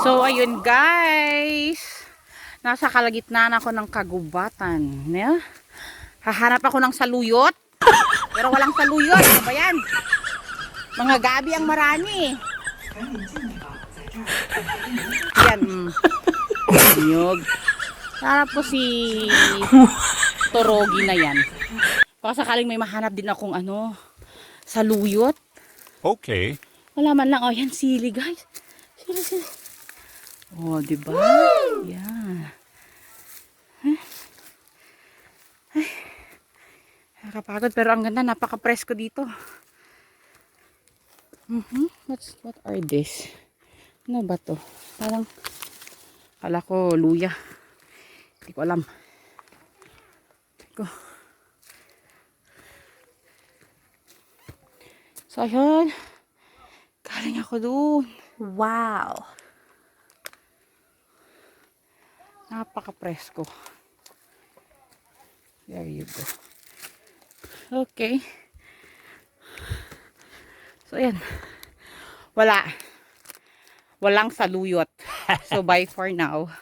So, ayun guys. Nasa kalagitnaan ako ng kagubatan. Yeah? Hahanap ako ng saluyot. Pero walang saluyot. Ano ba yan? Mga gabi ang marami. Yan. Mm. Nyog. Harap ko si Torogi na yan. Baka sakaling may mahanap din akong ano, saluyot. Okay. Wala man lang. Oh, yan, sili, guys. Sili, sili. Oh, di ba? Yan. Huh? Ay. Nakakapagod, pero ang ganda, napaka-presko dito. Mhm. What's, what are this? Ano ba to? Parang, kala ko, luya. Hindi ko alam. Ko. So, ayun. Galing ako doon. Wow. Napaka-presko. There you go. Okay. So, ayan. Wala. Walang saluyot. So, bye for now.